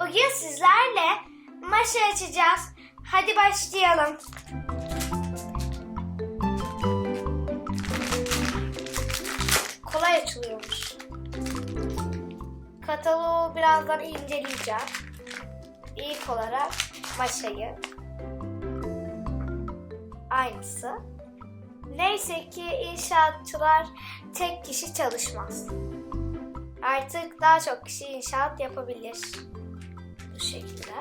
Bugün sizlerle maşa açacağız. Hadi başlayalım. Kolay açılıyormuş. Kataloğu birazdan inceleyeceğim. İlk olarak maşayı. Aynısı. Neyse ki inşaatçılar tek kişi çalışmaz. Artık daha çok kişi inşaat yapabilir. Bu şekilde.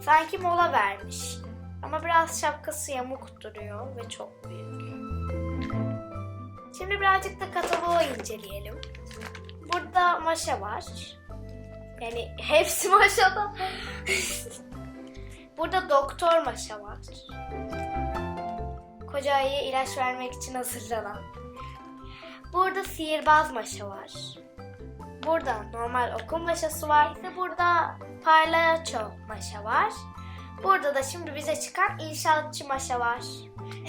Sanki mola vermiş. Ama biraz şapkası yamuk duruyor ve çok büyük. Şimdi birazcık da kataloğu inceleyelim. Burada maşa var. Yani hepsi maşada. Burada doktor maşa var. Koca ayıya ilaç vermek için hazırlanan. Burada sihirbaz maşa var. Burada normal okul maşası var. İşte burada parlayaço maşa var. Burada da şimdi bize çıkan inşaatçı maşa var.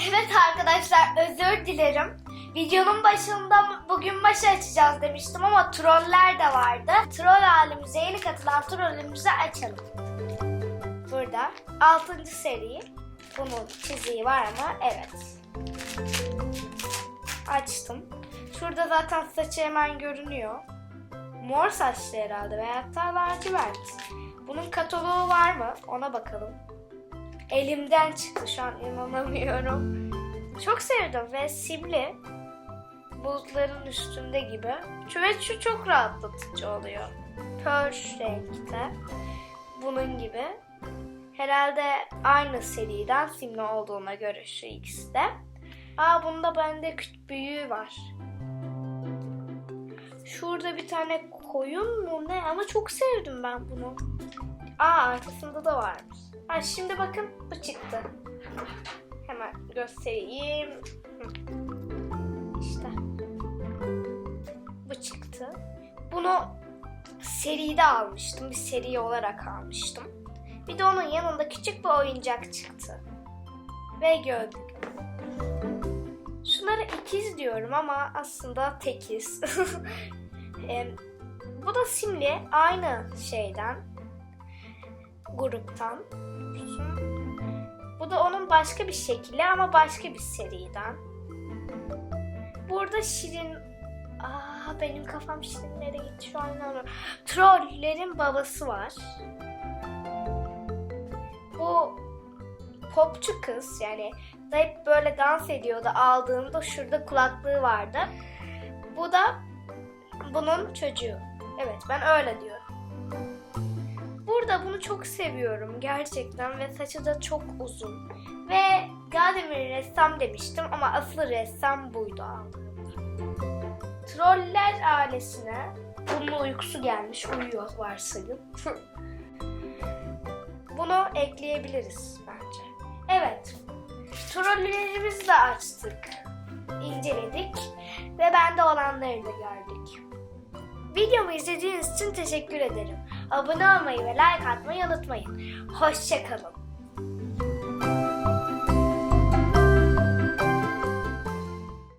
Evet arkadaşlar özür dilerim. Videonun başında bugün maşa açacağız demiştim ama troller de vardı. Troll halimize yeni katılan trollümüzü açalım. Burada 6. seri. Bunun çiziği var ama evet. Açtım. Şurada zaten saçı hemen görünüyor. Mor saçlı herhalde veya hatta lacivert. Bunun kataloğu var mı? Ona bakalım. Elimden çıktı şu an inanamıyorum. Çok sevdim ve simli. Bulutların üstünde gibi. Ve şu çok rahatlatıcı oluyor. Pearl renkte. Bunun gibi. Herhalde aynı seriden simli olduğuna göre şu ikisi de. Aa bunda bende küçük büyüğü var. Şurada bir tane koyun mu ne ama çok sevdim ben bunu. Aa arkasında da varmış. Ha, şimdi bakın bu çıktı. Hemen göstereyim. İşte. Bu çıktı. Bunu seride almıştım. Bir seri olarak almıştım. Bir de onun yanında küçük bir oyuncak çıktı. Ve gördük. Şunlara ikiz diyorum ama aslında tekiz. Em, bu da simli aynı şeyden gruptan. Bu da onun başka bir şekli ama başka bir seriden. Burada Şirin... Aa benim kafam Şirinlere gitti şu an inanamıyorum. Trollerin babası var. Bu popçu kız yani da hep böyle dans ediyordu aldığımda şurada kulaklığı vardı. Bu da bunun çocuğu. Evet ben öyle diyorum. Burada bunu çok seviyorum gerçekten ve saçı da çok uzun. Ve daha demin ressam demiştim ama asıl ressam buydu aldığımda. Troller ailesine bunun uykusu gelmiş uyuyor varsayın. Bunu ekleyebiliriz bence. Evet. Trollerimizi de açtık. inceledik ve bende olanları da gördük. Videomu izlediğiniz için teşekkür ederim. Abone olmayı ve like atmayı unutmayın. Hoşçakalın.